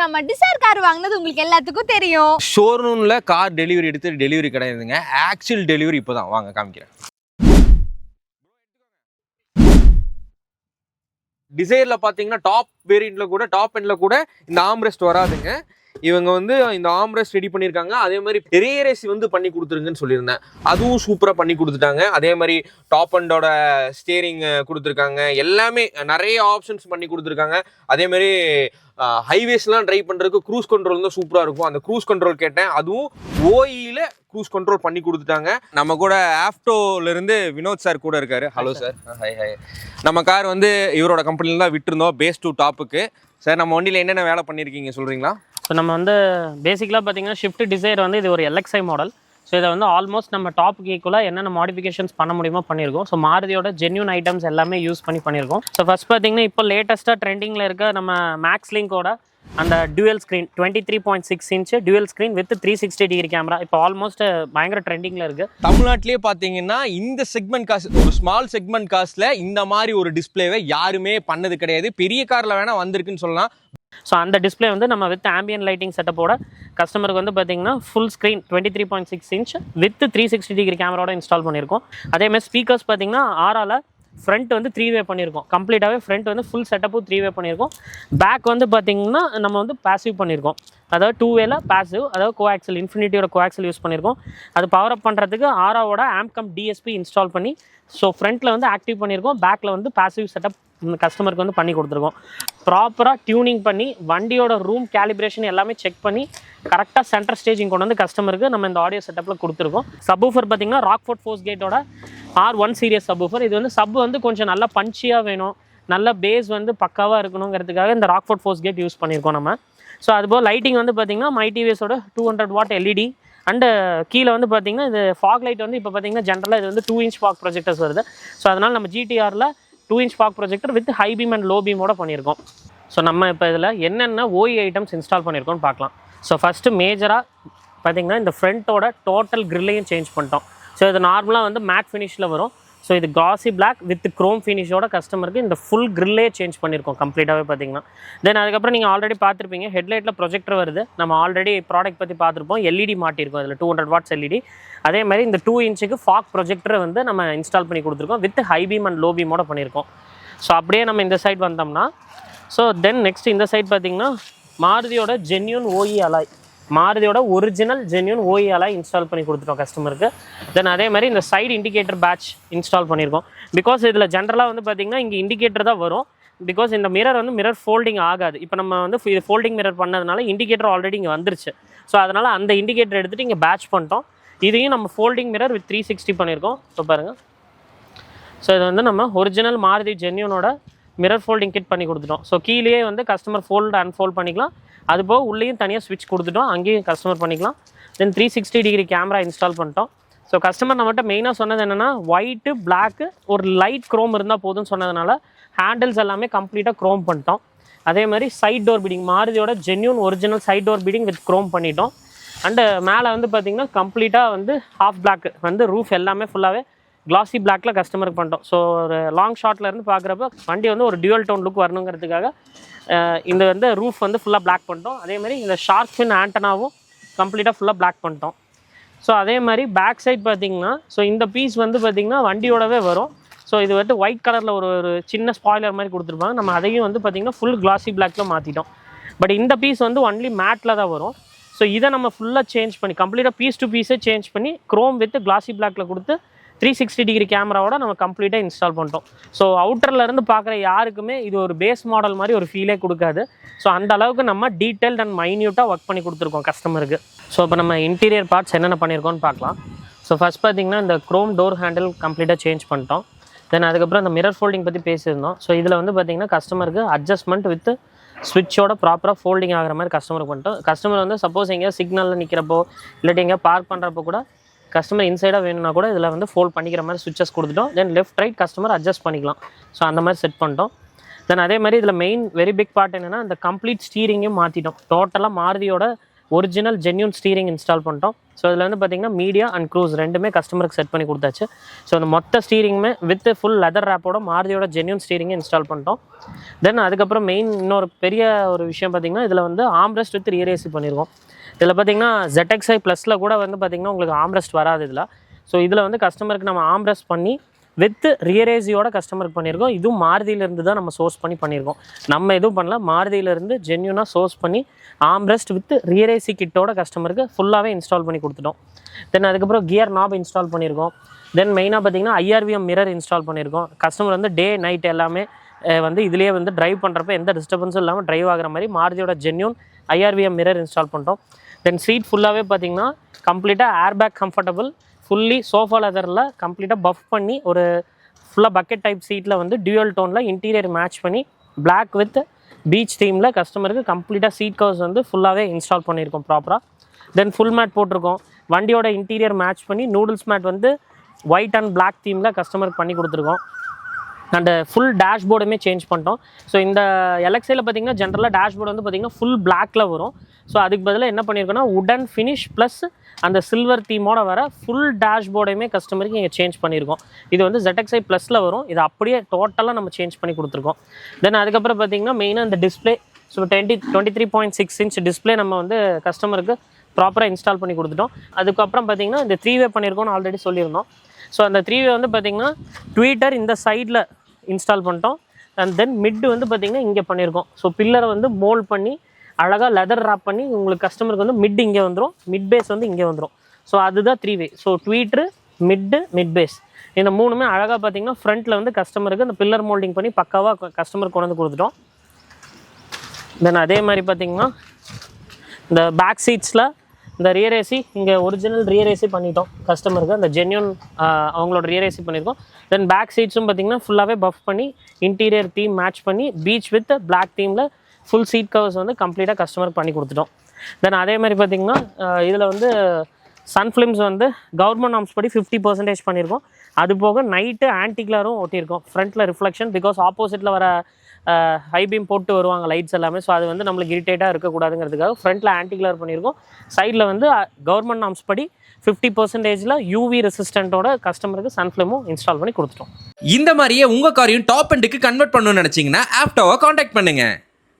நம்ம desire car வாங்கினது உங்களுக்கு எல்லாத்துக்கும் தெரியும். ஷோரூமில் கார் டெலிவரி எடுத்து டெலிவரி கிடையாதுங்க. ஆக்சுவல் டெலிவரி இப்போ தான் வாங்க காமிக்கிறேன். டிசைரில் பார்த்தீங்கன்னா டாப் வேரியண்ட்டில் கூட டாப் எண்டில் கூட இந்த ஆம்ரெஸ்ட் வராதுங்க. இவங்க வந்து இந்த ஆம்ரெஸ்ட் ரெடி பண்ணியிருக்காங்க அதே மாதிரி பெரிய ரேசி வந்து பண்ணி கொடுத்துருங்கன்னு சொல்லியிருந்தேன். அதுவும் சூப்பராக பண்ணி கொடுத்துட்டாங்க. அதே மாதிரி டாப் அண்டோட ஸ்டேரிங் கொடுத்துருக்காங்க. எல்லாமே நிறைய ஆப்ஷன்ஸ் பண்ணி கொடுத்துருக்காங்க. அதே மாதிரி ஹைவேஸ்லாம் ட்ரை பண்ணுறதுக்கு க்ரூஸ் கண்ட்ரோல் தான் சூப்பராக இருக்கும். அந்த க்ரூஸ் கண்ட்ரோல் கேட்டேன். அதுவும் ஓஇயில் க்ரூஸ் கண்ட்ரோல் பண்ணி கொடுத்துட்டாங்க. நம்ம கூட ஆஃப்டோல இருந்து வினோத் சார் கூட இருக்காரு. ஹலோ சார் ஹாய் ஹாய் நம்ம கார் வந்து இவரோட கம்பெனில தான் விட்டுருந்தோம். பேஸ் டூ டாப்புக்கு சார் நம்ம வண்டியில் என்னென்ன வேலை பண்ணியிருக்கீங்க சொல்கிறீங்களா ஸோ நம்ம வந்து பேசிக்கலாக பார்த்தீங்கன்னா ஷிஃப்ட் டிசைர் வந்து இது ஒரு எல்எக்ஸ்ஐ மாடல் ஸோ இதை வந்து ஆல்மோஸ்ட் நம்ம டாப்புக்கு ஈக்குவலாக என்னென்ன மாடிஃபிகேஷன்ஸ் பண்ண முடியுமோ பண்ணியிருக்கோம். ஸோ மாருதியோட ஜென்யூன் ஐட்டம்ஸ் எல்லாமே யூஸ் பண்ணி பண்ணியிருக்கோம். ஸோ ஃபஸ்ட் பார்த்தீங்கன்னா இப்போ லேட்டஸ்ட்டாக ட்ரெண்டிங்கில் இருக்க நம்ம மேக்ஸ் லிங்கோட அந்த dual screen twenty three point six inch dual screen with three sixty degree camera இப்போ ஆல்மோஸ்ட் பயங்கர ட்ரெண்டிங்கில் இருக்குது தமிழ்நாட்டிலே பார்த்தீங்கன்னா இந்த செக்மெண்ட் காசு ஒரு ஸ்மால் செக்மெண்ட் காஸ்ட்ல இந்த மாதிரி ஒரு டிஸ்ப்ளேவை யாருமே பண்ணது கிடையாது. பெரிய காரில் வேணால் வந்திருக்குன்னு சொல்லலாம். ஸோ அந்த டிஸ்ப்ளே வந்து நம்ம வித் ஆம்பியன் லைட்டிங் செட்டப்போட கஸ்டமருக்கு வந்து பார்த்தீங்கன்னா full screen twenty three point six inch with three sixty degree கேமராவோட இன்ஸ்டால் பண்ணியிருக்கோம். அதேமாதிரி ஸ்பீக்கர்ஸ் பார்த்தீங்கன்னா ஆறால் ஃப்ரண்ட் வந்து த்ரீ வே பண்ணியிருக்கோம். கம்ப்ளீட்டாகவே ஃப்ரண்ட் வந்து ஃபுல் செட்டப்பும் த்ரீ வே பண்ணியிருக்கோம். பேக் வந்து பார்த்திங்கன்னா நம்ம வந்து பாசிவ் பண்ணியிருக்கோம். அதாவது டூ வேல பேசிவ் அதாவது கோஆக்சல் இன்ஃபினிட்டியோட கோஆக்சல் யூஸ் பண்ணியிருக்கோம். அது பவர் அப் பண்ணுறதுக்கு ஆராவோட ஆம்கம் டிஎஸ்பி இன்ஸ்டால் பண்ணி ஸோ ஃப்ரண்ட்டில் வந்து ஆக்டிவ் பண்ணியிருக்கோம். பேக்கில் வந்து பாசிவ் செட்டப் கஸ்டமருக்கு வந்து பண்ணி கொடுத்துருக்கோம். ப்ராப்பராக டியூனிங் பண்ணி வண்டியோட ரூம் கேலிப்ரேஷன் எல்லாமே செக் பண்ணி கரெக்டாக சென்டர் ஸ்டேஜிங் கொண்டு வந்து கஸ்டமருக்கு நம்ம இந்த ஆடியோ செட்டப்பில் கொடுத்துருக்கோம். சப்வூஃபர் பார்த்தீங்கன்னா ராக்ஃபோர்ட் ஃபோர்ஸ் கேட்டோட ஆர் ஒன் சீரியஸ் சப்வூஃபர் இது வந்து சப் வந்து கொஞ்சம் நல்லா பஞ்சியாக வேணும். நல்ல பேஸ் வந்து பக்காவாக இருக்கணுங்கிறதுக்காக இந்த ராக்ஃபோர்ட் ஃபோர்ஸ் கேட் யூஸ் பண்ணியிருக்கோம் நம்ம. ஸோ அதுபோல் லைட்டிங் வந்து பார்த்திங்கன்னா மை டிவிஎஸோட two hundred watt LED and கீழே வந்து பார்த்தீங்கன்னா இது ஃபாக் லைட் வந்து இப்போ பார்த்தீங்கன்னா ஜென்ரலாக இது வந்து டூ இன்ச் ஃபாக் ப்ரொஜெக்டர்ஸ் வருது. ஸோ அதனால் நம்ம ஜிடிஆரில் two inch fog projector with high beam and low பீமோட பண்ணியிருக்கோம். ஸோ நம்ம இப்போ இதில் என்னென்ன ஓஇ ஐட்டம்ஸ் இன்ஸ்டால் பண்ணியிருக்கோம்னு பார்க்கலாம். ஸோ ஃபஸ்ட்டு மேஜராக பார்த்தீங்கன்னா இந்த ஃப்ரண்ட்டோட டோட்டல் கிரில்லையும் சேஞ்ச் பண்ணிட்டோம். ஸோ இது நார்மலாக வந்து மேட் ஃபினிஷில் வரும். ஸோ இது காசி பிளாக் வித் க்ரோம் ஃபினிஷோட கஸ்டமருக்கு இந்த ஃபுல் கிரில்லே சேஞ்ச் பண்ணியிருக்கோம் கம்ப்ளீட்டாகவே பார்த்தீங்கன்னா தென் அதுக்கப்புறம் நீங்கள் ஆல்ரெடி பார்த்துருப்பீங்க ஹெட்லைட்டில் ப்ரொஜெக்டர் வருது. நம்ம ஆல்ரெடி ப்ராடக்ட் பற்றி பார்த்துருப்போம் எல்இடி மாட்டியிருக்கோம் அதில் டூ ஹண்ட்ரட் வாட்ஸ் எல்இடி அதே மாதிரி இந்த டூ இன்ச்சுக்கு ஃபாக் ப்ரொஜெக்டர் வந்து நம்ம இன்ஸ்டால் பண்ணி கொடுத்துருக்கோம் with high beam and low பீமோட பண்ணியிருக்கோம் ஸோ அப்படியே நம்ம இந்த சைட் வந்தோம்னா ஸோ தென் நெக்ஸ்ட் இந்த சைட் பார்த்தீங்கன்னா மாருதியோட ஜென்யூன் ஓஇ அலாய் மாருதியோட ஒரிஜினல் ஜென்யூன் ஓஇ இன்ஸ்டால் பண்ணி கொடுத்துட்டோம் கஸ்டமருக்கு தென் அதே மாதிரி இந்த சைடு இண்டிகேட்டர் பேட்ச் இன்ஸ்டால் பண்ணியிருக்கோம். பிகாஸ் இதில் ஜென்ரலாக வந்து பார்த்தீங்கன்னா இங்கே இண்டிகேட்டர் தான் வரும். பிகாஸ் இந்த மிரர் வந்து மிரர் ஃபோல்டிங் ஆகாது. இப்போ நம்ம வந்து இது ஃபோல்டிங் மிரர் பண்ணதுனால இண்டிகேட்டர் ஆல்ரெடி இங்கே வந்துருச்சு. ஸோ அதனால் அந்த இண்டிகேட்டர் எடுத்துகிட்டு இங்கே பேட்ச் பண்ணிட்டோம். இதையும் நம்ம folding mirror with three sixty பண்ணியிருக்கோம். ஸோ பாருங்கள் ஸோ இது வந்து நம்ம ஒரிஜினல் மாருதி ஜென்யூனோட மிரர் ஃபோல்டிங் கிட் பண்ணி கொடுத்துட்டோம். ஸோ கீழேயே வந்து கஸ்டமர் ஃபோல்டு அன்ஃபோல்ட் பண்ணிக்கலாம். அது போக உள்ளேயும் தனியாக ஸ்விட்ச் கொடுத்துட்டோம். அங்கேயும் கஸ்டமர் பண்ணிக்கலாம். Then three sixty degree camera install பண்ணிட்டோம். ஸோ கஸ்டமர் நம்மகிட்ட மெயினாக சொன்னது என்னென்னா ஒயிட்டு பிளாக்கு ஒரு லைட் க்ரோம் இருந்தால் போதும்னு சொன்னதுனால ஹேண்டில்ஸ் எல்லாமே கம்ப்ளீட்டாக க்ரோம் பண்ணிட்டோம். அதே மாதிரி side door beading மாருதியோட genuine original side door beading with chrome பண்ணிட்டோம். அண்டு மேலே வந்து பார்த்தீங்கன்னா கம்ப்ளீட்டாக வந்து ஹாஃப் பிளாக் வந்து ரூஃப் எல்லாமே ஃபுல்லாகவே கிளாசி பிளாக்ல கஸ்டமருக்கு பண்ணிட்டோம். ஸோ ஒரு லாங் ஷாட்ல இருந்து பார்க்குறப்ப வண்டி வந்து ஒரு டியூவல் டவுன் லுக் வரணுங்கிறதுக்காக இந்த வந்து ரூஃப் வந்து ஃபுல்லாக பிளாக் பண்ணிட்டோம். அதே மாதிரி இந்த ஷார்க் ஃபின் ஆண்டனாவும் கம்ப்ளீட்டாக ஃபுல்லாக பிளாக் பண்ணிட்டோம். ஸோ அதே மாதிரி பேக் சைட் பார்த்தீங்கன்னா ஸோ இந்த பீஸ் வந்து பார்த்தீங்கன்னா வண்டியோடவே வரும். ஸோ இது வந்து ஒயிட் கலரில் ஒரு ஒரு சின்ன ஸ்பாய்லர் மாதிரி கொடுத்துருப்பாங்க. நம்ம அதையும் வந்து பார்த்தீங்கன்னா ஃபுல் கிளாசி பிளாக்கில் மாற்றிட்டோம் பட் இந்த பீஸ் வந்து ஒன்லி மேட்டில் தான் வரும். ஸோ இதை நம்ம ஃபுல்லாக சேஞ்ச் பண்ணி கம்ப்ளீட்டாக பீஸ் டு பீஸே சேஞ்ச் பண்ணி க்ரோம் வித் கிளாசி பிளாக்கில் கொடுத்து த்ரீ சிக்ஸ்டி டிகிரி கேமராவோட நம்ம கம்ப்ளீட்டாக இன்ஸ்டால் பண்ணிட்டோம். ஸோ அவுட்டர்லேருந்து பார்க்குற யாருக்குமே இது ஒரு பேஸ் மாடல் மாதிரி ஒரு ஃபீலே கொடுக்காது. ஸோ அந்த அளவுக்கு நம்ம டீட்டெயில்ட் அண்ட் மைன்யூட்டாக ஒர்க் பண்ணி கொடுத்துருக்கோம் கஸ்டமருக்கு ஸோ இப்போ நம்ம இன்டீரியர் பார்ட்ஸ் என்னென்ன பண்ணியிருக்கோம்னு பார்க்கலாம். ஸோ ஃபஸ்ட் பார்த்தீங்கன்னா இந்த க்ரோம் டோர் ஹேண்டில் கம்ப்ளீட்டாக சேஞ்ச் பண்ணிட்டோம். தென் அதுக்கப்புறம் இந்த மிரர் ஃபோல்டிங் பற்றி பேசியிருந்தோம். ஸோ இதில் வந்து பார்த்தீங்கன்னா கஸ்டமருக்கு அட்ஜஸ்ட்மெண்ட் வித் ஸ்விட்சோட ப்ராப்பராக ஃபோல்டிங் ஆகிற மாதிரி கஸ்டமருக்கு பண்ணிட்டோம். கஸ்டமர் வந்து சப்போஸ் எங்கேயா சிக்னலில் நிற்கிறப்போ இல்லாட்டி எங்கேயா பார்க் பண்ணுறப்போ கூட கஸ்டமர் இன்சைடாக வேணும்னா கூட இதில் வந்து ஃபோல்ட் பண்ணிக்கிற மாதிரி சுவிச்சஸ் கொடுத்துட்டோம். Then left right customer adjust பண்ணிக்கலாம். ஸோ அந்த மாதிரி செட் பண்ணிட்டோம். தென் அதே மாதிரி இதில் மெயின் வெரி பிக் பார்ட் என்னென்னா இந்த கம்ப்ளீட் ஸ்டீரிங்கையும் மாற்றிட்டோம் டோட்டலாக மாருதியோட ஒரிஜினல் ஜென்யூன் ஸ்டீரிங் இன்ஸ்டால் பண்ணிட்டோம். ஸோ இதில் வந்து பார்த்தீங்கன்னா மீடியா அண்ட் க்ரூஸ் ரெண்டுமே கஸ்டமருக்கு செட் பண்ணி கொடுத்தாச்சு. ஸோ அந்த மொத்த ஸ்டீரிங்குமே வித் ஃபுல் லெதர் ரேப்போட மாருதியோட ஜென்யூன் ஸ்டீரிங்கை இன்ஸ்டால் பண்ணிட்டோம். தென் அதுக்கப்புறம் மெயின் இன்னொரு பெரிய ஒரு விஷயம் பார்த்தீங்கன்னா இதில் வந்து ஆம்ரெஸ்ட் வித் ரியர் பண்ணியிருக்கோம் இதில் பார்த்தீங்கன்னா ZXi ப்ளஸில் கூட வந்து பார்த்தீங்கன்னா உங்களுக்கு ஆம்ரெஸ்ட் வராது இதில். ஸோ இதில் வந்து கஸ்டமருக்கு நம்ம ஆம்ரெஸ்ட் பண்ணி வித் ரியரேசியோட கஸ்டமருக்கு பண்ணியிருக்கோம். இதுவும் மாருதியிலேருந்து தான் நம்ம சோர்ஸ் பண்ணி பண்ணியிருக்கோம். நம்ம எதுவும் பண்ணல. மாருதியிலேருந்து ஜென்யூனாக சோர்ஸ் பண்ணி ஆம்ரெஸ்ட் வித் ரியரேசி கிட்டோட கஸ்டமருக்கு ஃபுல்லாகவே இன்ஸ்டால் பண்ணி கொடுத்துட்டோம். தென் அதுக்கப்புறம் கியர் நாப் இன்ஸ்டால் பண்ணியிருக்கோம். தென் மெயினாக பார்த்தீங்கன்னா ஐஆர்விஎம் மிரர் இன்ஸ்டால் பண்ணியிருக்கோம். கஸ்டமர் வந்து டே நைட் எல்லாமே வந்து இதுலேயே வந்து டிரைவ் பண்ணுறப்ப எந்த டிஸ்டர்பன்ஸும் இல்லாமல் டிரைவ் ஆகிற மாதிரி மாருதியோட ஜென்யூன் ஐஆர்விஎம் மிரர் இன்ஸ்டால் பண்ணிட்டோம். தென் சீட் ஃபுல்லாகவே பார்த்தீங்கன்னா கம்ப்ளீட்டாக air bag comfortable fully sofa லெதரில் கம்ப்ளீட்டாக பஃப் பண்ணி ஒரு ஃபுல்லாக பக்கெட் டைப் சீட்டில் வந்து டியூவல் டோனில் இன்டீரியர் மேட்ச் பண்ணி பிளாக் வித் பீச் தீமில் கஸ்டமருக்கு கம்ப்ளீட்டாக சீட் கவர்ஸ் வந்து ஃபுல்லாகவே இன்ஸ்டால் பண்ணியிருக்கோம் ப்ராப்பராக தென் ஃபுல் மேட் போட்டிருக்கோம். வண்டியோட இன்டீரியர் மேட்ச் பண்ணி நூடுல்ஸ் மேட் வந்து ஒயிட் அண்ட் பிளாக் தீமில் கஸ்டமருக்கு பண்ணி கொடுத்துருக்கோம். அண்ட் ஃபுல் டேஷ்போர்டுமே சேஞ்ச் பண்ணிட்டோம். ஸோ இந்த எலக்ஸையில் பார்த்தீங்கன்னா ஜென்ரலாக டேஷ்போர்டு வந்து பார்த்தீங்கன்னா ஃபுல் பிளாக்கில் வரும். ஸோ அதுக்கு பதிலாக என்ன பண்ணியிருக்கோன்னா உடன் ஃபினிஷ் ப்ளஸ் அந்த சில்வர் தீமோட வர ஃபுல் டேஷ்போர்டையுமே கஸ்டமருக்கு இங்கே சேஞ்ச் பண்ணியிருக்கோம் இது வந்து ஜெட்எக்ஸ்ஐ ப்ளஸில் வரும். இது அப்படியே டோட்டலாக நம்ம சேஞ்ச் பண்ணி கொடுத்துருக்கோம். தென் அதுக்கப்புறம் பார்த்தீங்கன்னா மெயினாக இந்த display so twenty twenty three point six inch display நம்ம வந்து கஸ்டமருக்கு ப்ராப்பராக இன்ஸ்டால் பண்ணி கொடுத்துட்டோம். அதுக்கப்புறம் பார்த்தீங்கன்னா இந்த த்ரீ வே பண்ணியிருக்கோம்னு ஆல்ரெடி சொல்லியிருந்தோம். ஸோ அந்த த்ரீ வே வந்து பார்த்தீங்கன்னா ட்விட்டர் இந்த சைடில் இன்ஸ்டால் பண்ணிட்டோம். அண்ட் தென் மிட் வந்து பார்த்திங்கன்னா இங்கே பண்ணியிருக்கோம் ஸோ பில்லரை வந்து மோல்ட் பண்ணி அழகாக லெதர் ராப் பண்ணி உங்களுக்கு கஸ்டமருக்கு வந்து மிட் இங்கே வந்துடும் மிட் பேஸ் வந்து இங்கே வந்துடும் ஸோ அதுதான் three way so tweeter mid mid bass இந்த மூணுமே அழகாக பார்த்தீங்கன்னா ஃப்ரண்ட்டில் வந்து கஸ்டமருக்கு அந்த பில்லர் மோல்டிங் பண்ணி பக்காவாக கஸ்டமருக்கு கொண்டு வந்து கொடுத்துட்டோம். தென் அதே மாதிரி பார்த்தீங்கன்னா இந்த பேக் சீட்ஸில் இந்த ரியர் ஏசி இங்கே ஒரிஜினல் ரியர் ஏசி பண்ணிட்டோம் கஸ்டமருக்கு அந்த ஜென்யூன் அவங்களோட ரியர் ஏசி பண்ணியிருக்கோம். தென் பேக் சீட்ஸும் பார்த்தீங்கன்னா ஃபுல்லாகவே பஃப் பண்ணி இன்டீரியர் தீம் மேட்ச் பண்ணி பீச் வித் பிளாக் தீமில் ஃபுல் சீட் கவர்ஸ் வந்து கம்ப்ளீட்டாக கஸ்டமருக்கு பண்ணி கொடுத்துட்டோம். தென் அதே மாதிரி பார்த்தீங்கன்னா இதில் வந்து சன் ஃபிலிம்ஸ் வந்து கவர்மெண்ட் நாம்ஸ் படி ஃபிஃப்டி பர்சன்டேஜ் பண்ணியிருக்கோம். அது போக நைட்டு ஆன்டிக்லரும் ஒட்டியிருக்கோம். ஃப்ரண்ட்டில் ரிஃப்ளெக்ஷன் பிகாஸ் ஆப்போசிட்டில் வர ஹைபீம் போட்டு வருவாங்க லைட்ஸ் எல்லாமே. ஸோ அது வந்து நம்மளுக்கு இரிட்டேட்டாக இருக்கக்கூடாதுங்கிறதுக்காக ஃப்ரண்ட்டில் ஆன்டிக்லர் பண்ணியிருக்கோம். சைடில் வந்து கவர்மெண்ட் நாம்ஸ் படி ஃபிஃப்டி பர்சன்டேஜில் யூவி ரெசிஸ்டண்ட்டோட கஸ்டமருக்கு சன்ஃப்ளேமும் இன்ஸ்டால் பண்ணி கொடுத்துட்டோம். இந்த மாதிரியே உங்கள் காரையும் டாப் அண்டுக்கு கன்வெர்ட் பண்ணணும்னு நினச்சிங்கன்னா ஆப்டோவை காண்டாக்ட் பண்ணுங்கள்